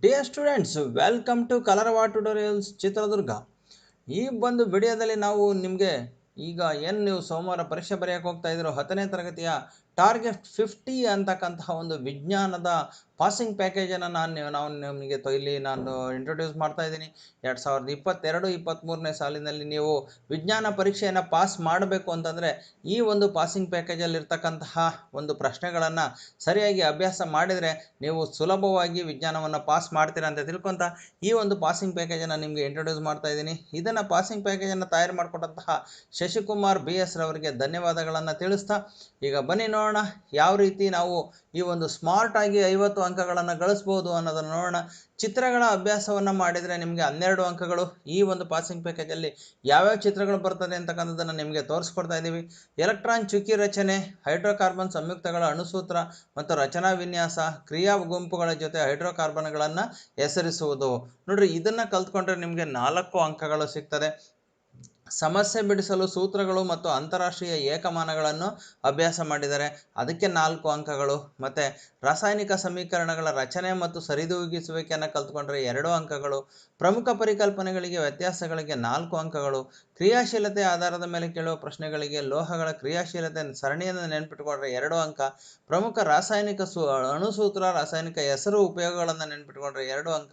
Dear students welcome to Kalarava tutorials Chitradurga ಈ ಒಂದು ವಿಡಿಯೋದಲ್ಲಿ ನಾವು ನಿಮಗೆ ಈಗ ಏನು ನೀವು ಸೋಮವಾರ ಪರೀಕ್ಷೆ ಬರೆಯೋಕ್ಕೆ ಹೋಗ್ತಾ ಇದ್ದೀರೋ ಹತ್ತನೇ ತರಗತಿಯ ಟಾರ್ಗೆಟ್ ಫಿಫ್ಟಿ ಅಂತಕ್ಕಂತಹ ಒಂದು ವಿಜ್ಞಾನದ ಪಾಸಿಂಗ್ ಪ್ಯಾಕೇಜನ್ನು ನಾನು ನೀವು ನಿಮಗೆ ತೊ- ಇಲ್ಲಿ ನಾನು ಇಂಟ್ರೊಡ್ಯೂಸ್ ಮಾಡ್ತಾ ಇದ್ದೀನಿ. ಎರಡು ಸಾವಿರದ ಇಪ್ಪತ್ತೆರಡು ಇಪ್ಪತ್ತ್ಮೂರನೇ ಸಾಲಿನಲ್ಲಿ ನೀವು ವಿಜ್ಞಾನ ಪರೀಕ್ಷೆಯನ್ನು ಪಾಸ್ ಮಾಡಬೇಕು ಅಂತಂದರೆ ಈ ಒಂದು ಪಾಸಿಂಗ್ ಪ್ಯಾಕೇಜಲ್ಲಿರ್ತಕ್ಕಂತಹ ಒಂದು ಪ್ರಶ್ನೆಗಳನ್ನು ಸರಿಯಾಗಿ ಅಭ್ಯಾಸ ಮಾಡಿದರೆ ನೀವು ಸುಲಭವಾಗಿ ವಿಜ್ಞಾನವನ್ನು ಪಾಸ್ ಮಾಡ್ತೀರಾ ಅಂತ ತಿಳ್ಕೊತ ಈ ಒಂದು ಪಾಸಿಂಗ್ ಪ್ಯಾಕೇಜನ್ನು ನಿಮಗೆ ಇಂಟ್ರೊಡ್ಯೂಸ್ ಮಾಡ್ತಾ ಇದ್ದೀನಿ. ಇದನ್ನು ಪಾಸಿಂಗ್ ಪ್ಯಾಕೇಜನ್ನು ತಯಾರು ಮಾಡಿಕೊಟ್ಟಂತಹ ಶಶಿಕುಮಾರ್ ಬಿ ಎಸ್ ರವರಿಗೆ ಧನ್ಯವಾದಗಳನ್ನು ತಿಳಿಸ್ತಾ ಈಗ ಬನ್ನಿ ನೋಡೋಣ. ಯಾವ ರೀತಿ ನಾವು ಈ ಒಂದು ಸ್ಮಾರ್ಟ್ ಆಗಿ ಐವತ್ತು ಅಂಕಗಳನ್ನು ಗಳಿಸ್ಬೋದು ಅನ್ನೋದನ್ನು ನೋಡೋಣ. ಚಿತ್ರಗಳ ಅಭ್ಯಾಸವನ್ನು ಮಾಡಿದರೆ ನಿಮಗೆ ಹನ್ನೆರಡು ಅಂಕಗಳು ಈ ಒಂದು ಪಾಸಿಂಗ್ ಪ್ಯಾಕೇಜಲ್ಲಿ ಯಾವ್ಯಾವ ಚಿತ್ರಗಳು ಬರ್ತದೆ ಅಂತಕ್ಕಂಥದ್ದನ್ನು ನಿಮಗೆ ತೋರಿಸ್ಕೊಡ್ತಾ ಇದ್ದೀವಿ ಎಲೆಕ್ಟ್ರಾನ್ ಚುಕ್ಕಿ ರಚನೆ, ಹೈಡ್ರೋಕಾರ್ಬನ್ ಸಂಯುಕ್ತಗಳ ಅಣುಸೂತ್ರ ಮತ್ತು ರಚನಾ ವಿನ್ಯಾಸ, ಕ್ರಿಯಾ ಗುಂಪುಗಳ ಜೊತೆ ಹೈಡ್ರೋಕಾರ್ಬನ್ಗಳನ್ನು ಹೆಸರಿಸುವುದು. ನೋಡಿರಿ, ಇದನ್ನು ಕಲ್ತ್ಕೊಂಡ್ರೆ ನಿಮಗೆ ನಾಲ್ಕು ಅಂಕಗಳು ಸಿಗ್ತದೆ. ಸಮಸ್ಯೆ ಬಿಡಿಸಲು ಸೂತ್ರಗಳು ಮತ್ತು ಅಂತಾರಾಷ್ಟ್ರೀಯ ಏಕಮಾನಗಳನ್ನು ಅಭ್ಯಾಸ ಮಾಡಿದರೆ ಅದಕ್ಕೆ ನಾಲ್ಕು ಅಂಕಗಳು. ಮತ್ತು ರಾಸಾಯನಿಕ ಸಮೀಕರಣಗಳ ರಚನೆ ಮತ್ತು ಸರಿದೂಗಿಸುವಿಕೆಯನ್ನು ಕಲ್ತ್ಕೊಂಡ್ರೆ ಎರಡು ಅಂಕಗಳು. ಪ್ರಮುಖ ಪರಿಕಲ್ಪನೆಗಳಿಗೆ ವ್ಯತ್ಯಾಸಗಳಿಗೆ ನಾಲ್ಕು ಅಂಕಗಳು. ಕ್ರಿಯಾಶೀಲತೆ ಆಧಾರದ ಮೇಲೆ ಕೇಳುವ ಪ್ರಶ್ನೆಗಳಿಗೆ ಲೋಹಗಳ ಕ್ರಿಯಾಶೀಲತೆ ಸರಣಿಯನ್ನು ನೆನ್ಪಿಟ್ಕೊಂಡ್ರೆ ಎರಡು ಅಂಕ, ಪ್ರಮುಖ ರಾಸಾಯನಿಕ ಸು, ಅಣುಸೂತ್ರ ರಾಸಾಯನಿಕ ಹೆಸರು ಉಪಯೋಗಗಳನ್ನು ನೆನ್ಪಿಟ್ಕೊಂಡ್ರೆ ಎರಡು ಅಂಕ,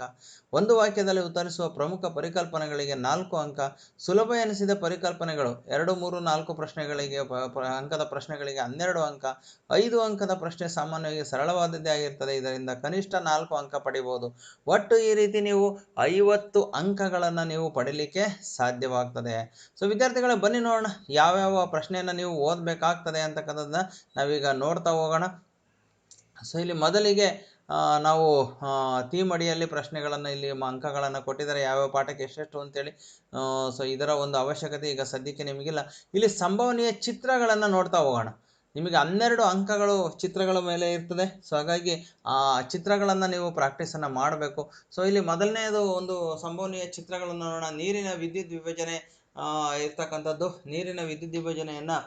ಒಂದು ವಾಕ್ಯದಲ್ಲಿ ಉತ್ತರಿಸುವ ಪ್ರಮುಖ ಪರಿಕಲ್ಪನೆಗಳಿಗೆ ನಾಲ್ಕು ಅಂಕ, ಸುಲಭ ಎನಿಸಿದ ಪರಿಕಲ್ಪನೆಗಳು ಎರಡು, ಮೂರು, ನಾಲ್ಕು ಪ್ರಶ್ನೆಗಳಿಗೆ ಅಂಕದ ಪ್ರಶ್ನೆಗಳಿಗೆ ಹನ್ನೆರಡು ಅಂಕ, ಐದು ಅಂಕದ ಪ್ರಶ್ನೆ ಸಾಮಾನ್ಯವಾಗಿ ಸರಳವಾದದ್ದೇ ಆಗಿರ್ತದೆ. ಇದರಿಂದ ಕನಿಷ್ಠ ನಾಲ್ಕು ಅಂಕ ಪಡಿಬೋದು. ಒಟ್ಟು ಈ ರೀತಿ ನೀವು ಐವತ್ತು ಅಂಕಗಳನ್ನು ನೀವು ಪಡೀಲಿಕ್ಕೆ ಸಾಧ್ಯವಾಗ್ತದೆ. ಸೊ ವಿದ್ಯಾರ್ಥಿಗಳೇ, ಬನ್ನಿ ನೋಡೋಣ, ಯಾವ್ಯಾವ ಪ್ರಶ್ನೆಯನ್ನು ನೀವು ಓದಬೇಕಾಗ್ತದೆ ಅಂತಕ್ಕಂಥದ್ದನ್ನ ನಾವೀಗ ನೋಡ್ತಾ ಹೋಗೋಣ. ಸೊ ಇಲ್ಲಿ ಮೊದಲಿಗೆ ನಾವು ಥೀಮ್ ಅಡಿಯಲ್ಲಿ ಪ್ರಶ್ನೆಗಳನ್ನು, ಇಲ್ಲಿ ಅಂಕಗಳನ್ನು ಕೊಟ್ಟಿದ್ದಾರೆ, ಯಾವ್ಯಾವ ಪಾಠಕ್ಕೆ ಎಷ್ಟೆಷ್ಟು ಅಂತೇಳಿ. ಸೊ ಇದರ ಒಂದು ಅವಶ್ಯಕತೆ ಈಗ ಸದ್ಯಕ್ಕೆ ನಿಮಗಿಲ್ಲ. ಇಲ್ಲಿ ಸಂಭವನೀಯ ಚಿತ್ರಗಳನ್ನು ನೋಡ್ತಾ ಹೋಗೋಣ. ನಿಮಗೆ ಹನ್ನೆರಡು ಅಂಕಗಳು, ಚಿತ್ರಗಳ ಮೇಲೆ ಇರ್ತದೆ. ಸೊ ಹಾಗಾಗಿ, ಆ, ಚಿತ್ರಗಳನ್ನು ನೀವು ಪ್ರಾಕ್ಟೀಸನ್ನು ಮಾಡಬೇಕು. ಸೊ ಇಲ್ಲಿ ಮೊದಲನೆಯದು ಒಂದು ಸಂಭವನೀಯ ಚಿತ್ರಗಳನ್ನು ನೋಡೋಣ. ನೀರಿನ ವಿದ್ಯುತ್ ವಿಭಜನೆ ಇರ್ತಕ್ಕಂಥದ್ದು ನೀರಿನ ವಿದ್ಯುತ್ ವಿಭಜನೆಯನ್ನು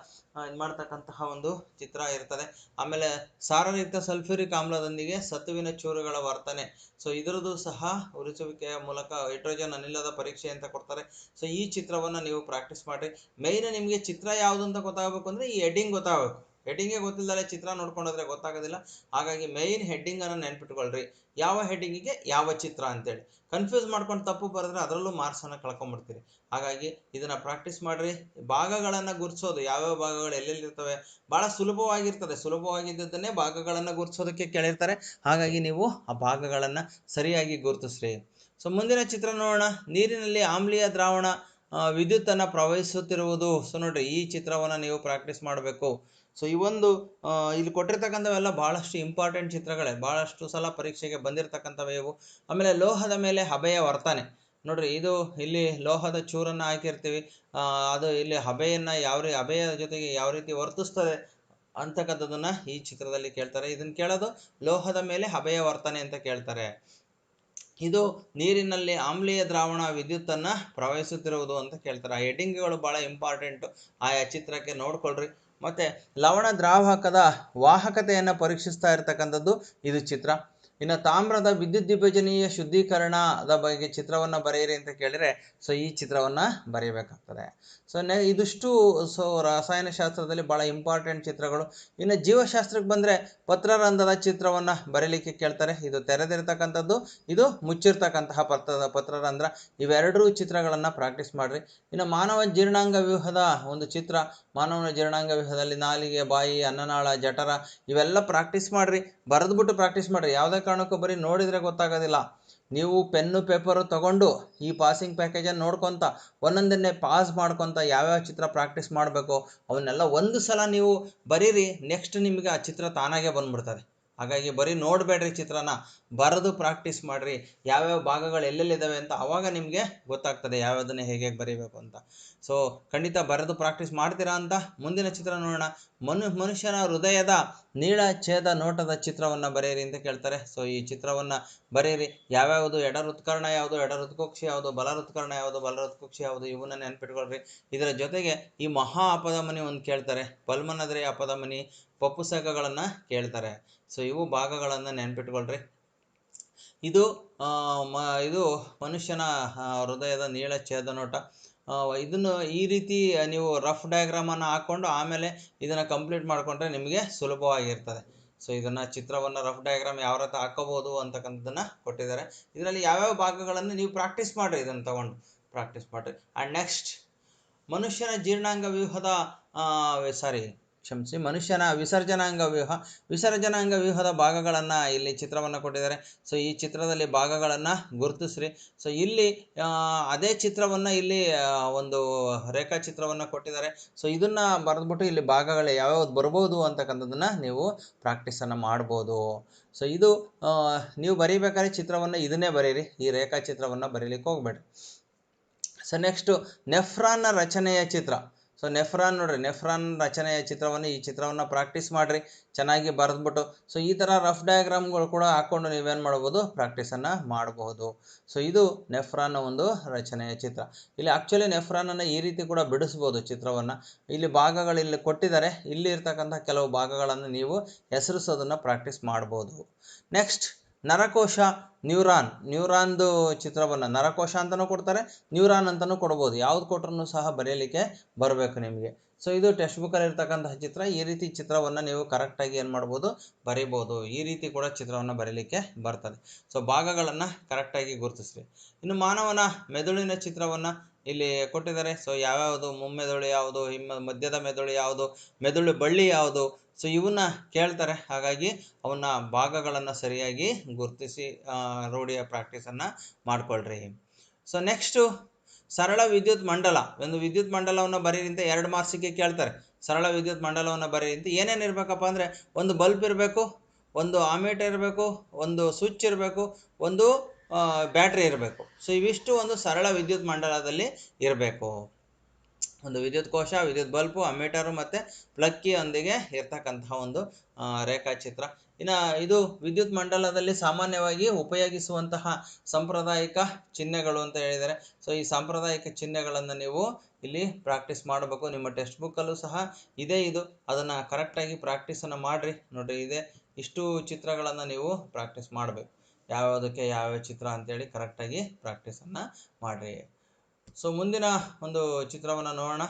ಇದು ಮಾಡ್ತಕ್ಕಂತಹ ಒಂದು ಚಿತ್ರ ಇರ್ತದೆ. ಆಮೇಲೆ ಸಾರರಹಿತ ಸಲ್ಫ್ಯೂರಿಕ್ ಆಮ್ಲದೊಂದಿಗೆ ಸತುವಿನ ಚೂರುಗಳ ವರ್ತನೆ. ಸೊ ಇದರದ್ದು ಸಹ ಉರಿಸುವಿಕೆಯ ಮೂಲಕ ಹೈಡ್ರೋಜನ್ ಅನಿಲದ ಪರೀಕ್ಷೆ ಅಂತ ಕೊಡ್ತಾರೆ. ಸೊ ಈ ಚಿತ್ರವನ್ನು ನೀವು ಪ್ರಾಕ್ಟೀಸ್ ಮಾಡಿ ಮೇಯ್ನ್ ನಿಮಗೆ ಚಿತ್ರ ಯಾವುದು ಅಂತ ಗೊತ್ತಾಗಬೇಕು ಅಂದರೆ ಈ ಹೆಡ್ಡಿಂಗ್ ಗೊತ್ತಾಗಬೇಕು. ಹೆಡ್ಡಿಂಗೇ ಗೊತ್ತಿಲ್ಲದಲ್ಲೇ ಚಿತ್ರ ನೋಡ್ಕೊಂಡೋದ್ರೆ ಗೊತ್ತಾಗೋದಿಲ್ಲ. ಹಾಗಾಗಿ ಮೈನ್ ಹೆಡ್ಡಿಂಗನ್ನು ನೆನ್ಪಿಟ್ಕೊಳ್ರಿ. ಯಾವ ಹೆಡ್ಡಿಂಗಿಗೆ ಯಾವ ಚಿತ್ರ ಅಂತೇಳಿ. ಕನ್ಫ್ಯೂಸ್ ಮಾಡ್ಕೊಂಡು ತಪ್ಪು ಬರೆದ್ರೆ ಅದರಲ್ಲೂ ಮಾರ್ಕ್ಸನ್ನು ಕಳ್ಕೊಂಬಿಡ್ತೀರಿ. ಹಾಗಾಗಿ ಇದನ್ನು ಪ್ರಾಕ್ಟೀಸ್ ಮಾಡಿರಿ. ಭಾಗಗಳನ್ನು ಗುರುತಿಸೋದು ಯಾವ್ಯಾವ ಭಾಗಗಳು ಎಲ್ಲೆಲ್ಲಿ ಇರ್ತವೆ ಭಾಳ ಸುಲಭವಾಗಿರ್ತದೆ. ಸುಲಭವಾಗಿದ್ದನ್ನೇ ಭಾಗಗಳನ್ನು ಗುರ್ಸೋದಕ್ಕೆ ಕೇಳಿರ್ತಾರೆ. ಹಾಗಾಗಿ ನೀವು ಆ ಭಾಗಗಳನ್ನು ಸರಿಯಾಗಿ ಗುರುತಿಸ್ರಿ. ಸೊ ಮುಂದಿನ ಚಿತ್ರ ನೋಡೋಣ. ನೀರಿನಲ್ಲಿ ಆಮ್ಲೀಯ ದ್ರಾವಣ ವಿದ್ಯುತ್ತನ್ನು ಪ್ರವಹಿಸುತ್ತಿರುವುದು. ಸೊ ನೋಡಿರಿ ಈ ಚಿತ್ರವನ್ನು ನೀವು ಪ್ರಾಕ್ಟೀಸ್ ಮಾಡಬೇಕು. ಸೊ ಈ ಒಂದು ಇಲ್ಲಿ ಕೊಟ್ಟಿರ್ತಕ್ಕಂಥವೆಲ್ಲ ಭಾಳಷ್ಟು ಇಂಪಾರ್ಟೆಂಟ್ ಚಿತ್ರಗಳೇ. ಭಾಳಷ್ಟು ಸಲ ಪರೀಕ್ಷೆಗೆ ಬಂದಿರತಕ್ಕಂಥವೇ ಇವು. ಆಮೇಲೆ ಲೋಹದ ಮೇಲೆ ಹಬೆಯ ವರ್ತನೆ. ನೋಡ್ರಿ, ಇದು ಇಲ್ಲಿ ಲೋಹದ ಚೂರನ್ನು ಹಾಕಿರ್ತೀವಿ. ಅದು ಇಲ್ಲಿ ಹಬೆಯನ್ನು ಯಾವ ರೀ, ಹಬೆಯ ಜೊತೆಗೆ ಯಾವ ರೀತಿ ವರ್ತಿಸ್ತದೆ ಅಂತಕ್ಕಂಥದ್ದನ್ನು ಈ ಚಿತ್ರದಲ್ಲಿ ಕೇಳ್ತಾರೆ. ಇದನ್ನು ಕೇಳೋದು ಲೋಹದ ಮೇಲೆ ಹಬೆಯ ವರ್ತನೆ ಅಂತ ಕೇಳ್ತಾರೆ. ಇದು ನೀರಿನಲ್ಲಿ ಆಮ್ಲೀಯ ದ್ರಾವಣ ವಿದ್ಯುತ್ತನ್ನು ಪ್ರವಹಿಸುತ್ತಿರುವುದು ಅಂತ ಕೇಳ್ತಾರೆ. ಆ ಹೆಡ್ಡಿಂಗ್ಗಳು ಭಾಳ ಇಂಪಾರ್ಟೆಂಟು ಆಯಾ ಚಿತ್ರಕ್ಕೆ ನೋಡ್ಕೊಳ್ರಿ. ಮತ್ತು ಲವಣ ದ್ರಾವಕದ ವಾಹಕತೆಯನ್ನು ಪರೀಕ್ಷಿಸ್ತಾ ಇರತಕ್ಕಂಥದ್ದು ಇದು ಚಿತ್ರ. ಇನ್ನು ತಾಮ್ರದ ವಿದ್ಯುತ್ ವಿಭಜನೀಯ ಶುದ್ಧೀಕರಣದ ಬಗ್ಗೆ ಚಿತ್ರವನ್ನು ಬರೆಯಿರಿ ಅಂತ ಕೇಳಿದರೆ ಸೊ ಈ ಚಿತ್ರವನ್ನು ಬರೆಯಬೇಕಾಗ್ತದೆ ಸೊ ನೆ, ಇದಿಷ್ಟು ಸೊ ರಸಾಯನಶಾಸ್ತ್ರದಲ್ಲಿ ಭಾಳ ಇಂಪಾರ್ಟೆಂಟ್ ಚಿತ್ರಗಳು. ಇನ್ನು ಜೀವಶಾಸ್ತ್ರಕ್ಕೆ ಬಂದರೆ ಪತ್ರರಂಧ್ರದ ಚಿತ್ರವನ್ನು ಬರೀಲಿಕ್ಕೆ ಕೇಳ್ತಾರೆ. ಇದು ತೆರೆದಿರ್ತಕ್ಕಂಥದ್ದು, ಇದು ಮುಚ್ಚಿರ್ತಕ್ಕಂತಹ ಪತ್ರದ, ಪತ್ರರಂಧ್ರ. ಇವೆರಡೂ ಚಿತ್ರಗಳನ್ನು ಪ್ರಾಕ್ಟೀಸ್ ಮಾಡಿರಿ. ಇನ್ನು ಮಾನವ ಜೀರ್ಣಾಂಗ ವ್ಯೂಹದ ಒಂದು ಚಿತ್ರ, ಮಾನವನ ಜೀರ್ಣಾಂಗ ವ್ಯೂಹದಲ್ಲಿ ನಾಲಿಗೆ, ಬಾಯಿ, ಅನ್ನನಾಳ, ಜಠರ, ಇವೆಲ್ಲ ಪ್ರಾಕ್ಟೀಸ್ ಮಾಡಿರಿ. ಬರೆದ್ಬಿಟ್ಟು ಪ್ರಾಕ್ಟೀಸ್ ಮಾಡಿರಿ. ಯಾವುದೇ ಕಾರಣಕ್ಕೂ ಬರೀ ನೋಡಿದರೆ ಗೊತ್ತಾಗೋದಿಲ್ಲ. ನೀವು ಪೆನ್ನು ಪೇಪರು ತಗೊಂಡು ಈ ಪಾಸಿಂಗ್ ಪ್ಯಾಕೇಜನ್ನು ನೋಡ್ಕೊತ, ಒಂದೊಂದನ್ನೇ ಪಾಸ್ ಮಾಡ್ಕೊತ ಯಾವ್ಯಾವ ಚಿತ್ರ ಪ್ರಾಕ್ಟೀಸ್ ಮಾಡಬೇಕು, ಅವನ್ನೆಲ್ಲ ಒಂದು ಸಲ ನೀವು ಬರೀರಿ ನೆಕ್ಸ್ಟ್ ನಿಮಗೆ ಆ ಚಿತ್ರ ತಾನಾಗೆ ಬಂದ್ಬಿಡ್ತದೆ. ಹಾಗಾಗಿ ಬರೀ ನೋಡಬೇಡ್ರಿ ಚಿತ್ರನ. ಬರೆದು ಪ್ರಾಕ್ಟೀಸ್ ಮಾಡಿರಿ. ಯಾವ್ಯಾವ ಭಾಗಗಳು ಎಲ್ಲೆಲ್ಲಿದ್ದಾವೆ ಅಂತ ಆವಾಗ ನಿಮಗೆ ಗೊತ್ತಾಗ್ತದೆ ಯಾವ್ಯಾವುದನ್ನೇ ಹೇಗೆ ಹೇಗೆ ಬರೀಬೇಕು ಅಂತ. ಸೊ ಖಂಡಿತ ಬರೆದು ಪ್ರಾಕ್ಟೀಸ್ ಮಾಡ್ತೀರಾ ಅಂತ ಮುಂದಿನ ಚಿತ್ರ ನೋಡೋಣ. ಮನು, ಮನುಷ್ಯನ ಹೃದಯದ ನೀಳ ಛೇದ ನೋಟದ ಚಿತ್ರವನ್ನು ಬರೆಯಿರಿ ಅಂತ ಕೇಳ್ತಾರೆ. ಸೊ ಈ ಚಿತ್ರವನ್ನು ಬರೆಯಿರಿ. ಯಾವ್ಯಾವುದು ಎಡ ಋತ್ಕರ್ಣ ಯಾವುದು, ಎಡ ಋತ್ಕೋಕ್ಷಿ ಯಾವುದು, ಬಲ ಋತ್ಕರ್ಣ ಯಾವುದು, ಬಲ ಋತ್ಕೋಕ್ಷಿ ಯಾವುದು, ಇವನ್ನ ನೆನ್ಪಿಟ್ಕೊಳ್ರಿ. ಇದರ ಜೊತೆಗೆ ಈ ಮಹಾ ಅಪಧಮನಿ ಒಂದು ಕೇಳ್ತಾರೆ. ಪಲ್ಮನದ್ರೆ ಅಪಧಮನಿ ಪಪ್ಪುಸಕಗಳನ್ನು ಕೇಳ್ತಾರೆ. ಸೊ ಇವು ಭಾಗಗಳನ್ನು ನೆನ್ಪಿಟ್ಕೊಳ್ರಿ. ಇದು ಮ, ಇದು ಮನುಷ್ಯನ ಹೃದಯದ ನೀಳ ಛೇದನೋಟ ನೋಟ. ಇದನ್ನು ಈ ರೀತಿ ನೀವು ರಫ್ ಡಯಾಗ್ರಾಮನ್ನು ಹಾಕ್ಕೊಂಡು ಆಮೇಲೆ ಇದನ್ನು ಕಂಪ್ಲೀಟ್ ಮಾಡಿಕೊಂಡ್ರೆ ನಿಮಗೆ ಸುಲಭವಾಗಿರ್ತದೆ. ಸೊ ಇದನ್ನು ಚಿತ್ರವನ್ನು ರಫ್ ಡಯಾಗ್ರಾಮ್ ಯಾವ ರೀತಿ ಹಾಕೋಬೋದು ಅಂತಕ್ಕಂಥದ್ದನ್ನು ಕೊಟ್ಟಿದ್ದಾರೆ. ಇದರಲ್ಲಿ ಯಾವ್ಯಾವ ಭಾಗಗಳನ್ನು ನೀವು ಪ್ರಾಕ್ಟೀಸ್ ಮಾಡಿರಿ, ಇದನ್ನು ತಗೊಂಡು. ಪ್ರಾಕ್ಟೀಸ್ ಮಾಡಿರಿ. ಆ್ಯಂಡ್ ನೆಕ್ಸ್ಟ್ ಮನುಷ್ಯನ ಜೀರ್ಣಾಂಗ ವ್ಯೂಹದ ಸಾರಿ ಕ್ಷಮಿಸಿ. ಮನುಷ್ಯನ ವಿಸರ್ಜನಾಂಗ ವ್ಯೂಹ, ವಿಸರ್ಜನಾಂಗ ವ್ಯೂಹದ ಭಾಗಗಳನ್ನು ಇಲ್ಲಿ ಚಿತ್ರವನ್ನು ಕೊಟ್ಟಿದ್ದಾರೆ. ಸೊ ಈ ಚಿತ್ರದಲ್ಲಿ ಭಾಗಗಳನ್ನು ಗುರುತಿಸ್ರಿ. ಸೊ ಇಲ್ಲಿ ಅದೇ ಚಿತ್ರವನ್ನು ಇಲ್ಲಿ ಒಂದು ರೇಖಾಚಿತ್ರವನ್ನು ಕೊಟ್ಟಿದ್ದಾರೆ. ಸೊ ಇದನ್ನು ಬರೆದ್ಬಿಟ್ಟು ಇಲ್ಲಿ ಭಾಗಗಳು ಯಾವ್ಯಾವ್ದು ಬರ್ಬೋದು ಅಂತಕ್ಕಂಥದ್ದನ್ನು ನೀವು ಪ್ರಾಕ್ಟೀಸನ್ನು ಮಾಡ್ಬೋದು. ಸೊ ಇದು ನೀವು ಬರೀಬೇಕಾದ್ರೆ ಚಿತ್ರವನ್ನು ಇದನ್ನೇ ಬರೀರಿ. ಈ ರೇಖಾಚಿತ್ರವನ್ನು ಬರೀಲಿಕ್ಕೆ ಹೋಗ್ಬೇಡಿ ಸೊ ನೆಕ್ಸ್ಟು ನೆಫ್ರಾನ್ನ ರಚನೆಯ ಚಿತ್ರ. ಸೊ ನೆಫ್ರಾನ್ ನೋಡ್ರಿ ನೆಫ್ರಾನ್ ರಚನೆಯ ಚಿತ್ರವನ್ನು ಈ ಚಿತ್ರವನ್ನು ಪ್ರಾಕ್ಟೀಸ್ ಮಾಡಿರಿ, ಚೆನ್ನಾಗಿ ಬರೆದ್ಬಿಟ್ಟು. ಸೊ ಈ ಥರ ರಫ್ ಡಯಾಗ್ರಾಮ್ಗಳು ಕೂಡ ಹಾಕ್ಕೊಂಡು ನೀವೇನು ಮಾಡ್ಬೋದು ಪ್ರಾಕ್ಟೀಸನ್ನು ಮಾಡಬಹುದು ಸೊ ಇದು ನೆಫ್ರಾನ್ನ ಒಂದು ರಚನೆಯ ಚಿತ್ರ. ಇಲ್ಲಿ ಆ್ಯಕ್ಚುಲಿ ನೆಫ್ರಾನನ್ನು ಈ ರೀತಿ ಕೂಡ ಬಿಡಿಸ್ಬೋದು ಚಿತ್ರವನ್ನು. ಇಲ್ಲಿ ಭಾಗಗಳು ಇಲ್ಲಿ ಕೊಟ್ಟಿದ್ದಾರೆ. ಇಲ್ಲಿ ಇರ್ತಕ್ಕಂಥ ಕೆಲವು ಭಾಗಗಳನ್ನು ನೀವು ಹೆಸರಿಸೋದನ್ನು ಪ್ರಾಕ್ಟೀಸ್ ಮಾಡ್ಬೋದು. ನೆಕ್ಸ್ಟ್ ನರಕೋಶ ನ್ಯೂರಾನ್, ನ್ಯೂರಾನ್ದು ಚಿತ್ರವನ್ನು ನರಕೋಶ ಅಂತಲೂ ಕೊಡ್ತಾರೆ, ನ್ಯೂರಾನ್ ಅಂತಲೂ ಕೊಡ್ಬೋದು. ಯಾವ್ದು ಕೊಟ್ರೂ ಸಹ ಬರೆಯಲಿಕ್ಕೆ ಬರಬೇಕು ನಿಮಗೆ. ಸೊ ಇದು ಟೆಕ್ಸ್ಟ್ ಬುಕ್ಕಲ್ಲಿ ಇರ್ತಕ್ಕಂತಹ ಚಿತ್ರ. ಈ ರೀತಿ ಚಿತ್ರವನ್ನು ನೀವು ಕರೆಕ್ಟಾಗಿ ಏನು ಮಾಡ್ಬೋದು? ಬರಿಬೋದು. ಈ ರೀತಿ ಕೂಡ ಚಿತ್ರವನ್ನು ಬರೀಲಿಕ್ಕೆ ಬರ್ತದೆ. ಸೊ ಭಾಗಗಳನ್ನು ಕರೆಕ್ಟಾಗಿ ಗುರುತಿಸ್ರಿ. ಇನ್ನು ಮಾನವನ ಮೆದುಳಿನ ಚಿತ್ರವನ್ನು ಇಲ್ಲಿ ಕೊಟ್ಟಿದ್ದಾರೆ. ಸೊ ಯಾವ್ಯಾವುದು? ಮುಮ್ಮೆದುಳು ಯಾವುದು? ಹಿಮ್ಮ ಮಧ್ಯದ ಮೆದುಳು ಯಾವುದು? ಮೆದುಳು ಬಳ್ಳಿ ಯಾವುದು? ಸೊ ಇವನ್ನ ಕೇಳ್ತಾರೆ. ಹಾಗಾಗಿ ಅವನ್ನ ಭಾಗಗಳನ್ನು ಸರಿಯಾಗಿ ಗುರುತಿಸಿ ರೂಢಿಯ ಪ್ರಾಕ್ಟೀಸನ್ನು ಮಾಡ್ಕೊಳ್ರಿ. ಸೊ ನೆಕ್ಸ್ಟು ಸರಳ ವಿದ್ಯುತ್ ಮಂಡಲ. ಒಂದು ವಿದ್ಯುತ್ ಮಂಡಲವನ್ನು ಬರೀರಿಂತ ಎರಡು ಮಾರ್ಕ್ಸಿಗೆ ಕೇಳ್ತಾರೆ. ಸರಳ ವಿದ್ಯುತ್ ಮಂಡಲವನ್ನು ಬರೀರಿಂತ ಏನೇನು ಇರಬೇಕಪ್ಪ ಅಂದರೆ, ಒಂದು ಬಲ್ಬ್ ಇರಬೇಕು, ಒಂದು ಆಮೀಟರ್ ಇರಬೇಕು, ಒಂದು ಸ್ವಿಚ್ ಇರಬೇಕು, ಒಂದು ಬ್ಯಾಟ್ರಿ ಇರಬೇಕು. ಸೊ ಇವಿಷ್ಟು ಒಂದು ಸರಳ ವಿದ್ಯುತ್ ಮಂಡಲದಲ್ಲಿ ಇರಬೇಕು. ಒಂದು ವಿದ್ಯುತ್ ಕೋಶ, ವಿದ್ಯುತ್ ಬಲ್ಬು ಅಮೀಟರು ಮತ್ತು ಪ್ಲಕ್ಕಿಯೊಂದಿಗೆ ಇರ್ತಕ್ಕಂತಹ ಒಂದು ರೇಖಾಚಿತ್ರ. ಇನ್ನು ಇದು ವಿದ್ಯುತ್ ಮಂಡಲದಲ್ಲಿ ಸಾಮಾನ್ಯವಾಗಿ ಉಪಯೋಗಿಸುವಂತಹ ಸಾಂಪ್ರದಾಯಿಕ ಚಿಹ್ನೆಗಳು ಅಂತ ಹೇಳಿದರೆ, ಸೊ ಈ ಸಾಂಪ್ರದಾಯಿಕ ಚಿಹ್ನೆಗಳನ್ನು ನೀವು ಇಲ್ಲಿ ಪ್ರಾಕ್ಟೀಸ್ ಮಾಡಬೇಕು. ನಿಮ್ಮ ಟೆಕ್ಸ್ಟ್ ಬುಕ್ಕಲ್ಲೂ ಸಹ ಇದೆ ಇದು. ಅದನ್ನು ಕರೆಕ್ಟಾಗಿ ಪ್ರಾಕ್ಟೀಸನ್ನು ಮಾಡಿರಿ. ನೋಡಿರಿ ಇದೆ. ಇಷ್ಟು ಚಿತ್ರಗಳನ್ನು ನೀವು ಪ್ರಾಕ್ಟೀಸ್ ಮಾಡಬೇಕು. ಯಾವ್ಯಾವುದಕ್ಕೆ ಯಾವ್ಯಾವ ಚಿತ್ರ ಅಂತೇಳಿ ಕರೆಕ್ಟಾಗಿ ಪ್ರಾಕ್ಟೀಸನ್ನು ಮಾಡಿರಿ. ಸೊ ಮುಂದಿನ ಒಂದು ಚಿತ್ರವನ್ನು ನೋಡೋಣ.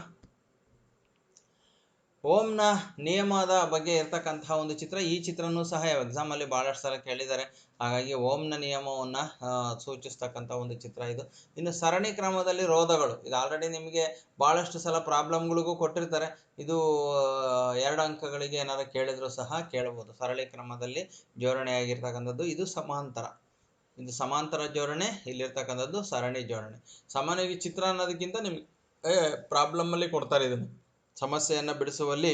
ಓಂನ ನಿಯಮದ ಬಗ್ಗೆ ಇರ್ತಕ್ಕಂತಹ ಒಂದು ಚಿತ್ರ. ಈ ಚಿತ್ರನೂ ಸಹ ಎಕ್ಸಾಮಲ್ಲಿ ಭಾಳಷ್ಟು ಸಲ ಕೇಳಿದ್ದಾರೆ. ಹಾಗಾಗಿ ಓಂನ ನಿಯಮವನ್ನು ಸೂಚಿಸ್ತಕ್ಕಂಥ ಒಂದು ಚಿತ್ರ ಇದು. ಇನ್ನು ಸರಣಿ ಕ್ರಮದಲ್ಲಿ ರೋಧಗಳು. ಇದು ಆಲ್ರೆಡಿ ನಿಮಗೆ ಭಾಳಷ್ಟು ಸಲ ಪ್ರಾಬ್ಲಮ್ಗಳಿಗೂ ಕೊಟ್ಟಿರ್ತಾರೆ. ಇದು ಎರಡು ಅಂಕಗಳಿಗೆ ಏನಾರು ಕೇಳಿದರೂ ಸಹ ಕೇಳ್ಬೋದು. ಸರಳಿ ಕ್ರಮದಲ್ಲಿ ಜೋಡಣೆಯಾಗಿರ್ತಕ್ಕಂಥದ್ದು. ಇದು ಸಮಾಂತರ. ಇದು ಸಮಾಂತರ ಜೋಡಣೆ, ಇಲ್ಲಿರ್ತಕ್ಕಂಥದ್ದು ಸರಣಿ ಜೋಡಣೆ. ಸಾಮಾನ್ಯವಾಗಿ ಚಿತ್ರ ಅನ್ನೋದಕ್ಕಿಂತ ನಿಮಗೆ ಪ್ರಾಬ್ಲಮ್ಮಲ್ಲಿ ಕೊಡ್ತಾರೆ ಇದನ್ನು. ಸಮಸ್ಯೆಯನ್ನು ಬಿಡಿಸುವಲ್ಲಿ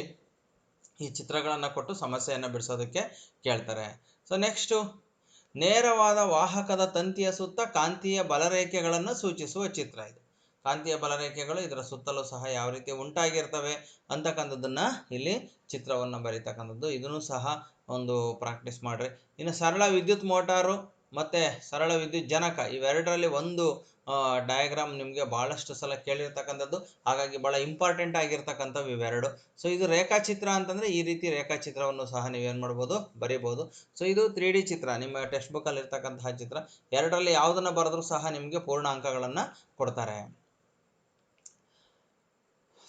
ಈ ಚಿತ್ರಗಳನ್ನು ಕೊಟ್ಟು ಸಮಸ್ಯೆಯನ್ನು ಬಿಡಿಸೋದಕ್ಕೆ ಕೇಳ್ತಾರೆ. ಸೊ ನೆಕ್ಸ್ಟು ನೇರವಾದ ವಾಹಕದ ತಂತಿಯ ಸುತ್ತ ಕಾಂತೀಯ ಬಲರೇಖೆಗಳನ್ನು ಸೂಚಿಸುವ ಚಿತ್ರ ಇದು. ಕಾಂತೀಯ ಬಲರೇಖೆಗಳು ಇದರ ಸುತ್ತಲೂ ಸಹ ಯಾವ ರೀತಿ ಉಂಟಾಗಿರ್ತವೆ ಅಂತಕ್ಕಂಥದ್ದನ್ನು ಇಲ್ಲಿ ಚಿತ್ರವನ್ನು ಬರೀತಕ್ಕಂಥದ್ದು. ಇದನ್ನು ಸಹ ಒಂದು ಪ್ರಾಕ್ಟೀಸ್ ಮಾಡಿರಿ. ಇನ್ನು ಸರಳ ವಿದ್ಯುತ್ ಮೋಟಾರು ಮತ್ತು ಸರಳ ವಿದ್ಯುತ್ ಜನಕ ಇವೆರಡರಲ್ಲಿ ಒಂದು ಡಯಾಗ್ರಾಮ್ ನಿಮಗೆ ಭಾಳಷ್ಟು ಸಲ ಕೇಳಿರ್ತಕ್ಕಂಥದ್ದು. ಹಾಗಾಗಿ ಭಾಳ ಇಂಪಾರ್ಟೆಂಟ್ ಆಗಿರ್ತಕ್ಕಂಥವು ಇವೆರಡು. ಸೊ ಇದು ರೇಖಾಚಿತ್ರ ಅಂತಂದರೆ ಈ ರೀತಿ ರೇಖಾಚಿತ್ರವನ್ನು ಸಹ ನೀವೇನು ಮಾಡ್ಬೋದು? ಬರೀಬೋದು. ಸೊ ಇದು ತ್ರೀ ಚಿತ್ರ. ನಿಮ್ಮ ಟೆಕ್ಸ್ಟ್ ಬುಕ್ಕಲ್ಲಿ ಇರ್ತಕ್ಕಂತಹ ಚಿತ್ರ. ಎರಡರಲ್ಲಿ ಯಾವುದನ್ನು ಬರೆದ್ರೂ ಸಹ ನಿಮಗೆ ಪೂರ್ಣ ಅಂಕಗಳನ್ನು ಕೊಡ್ತಾರೆ.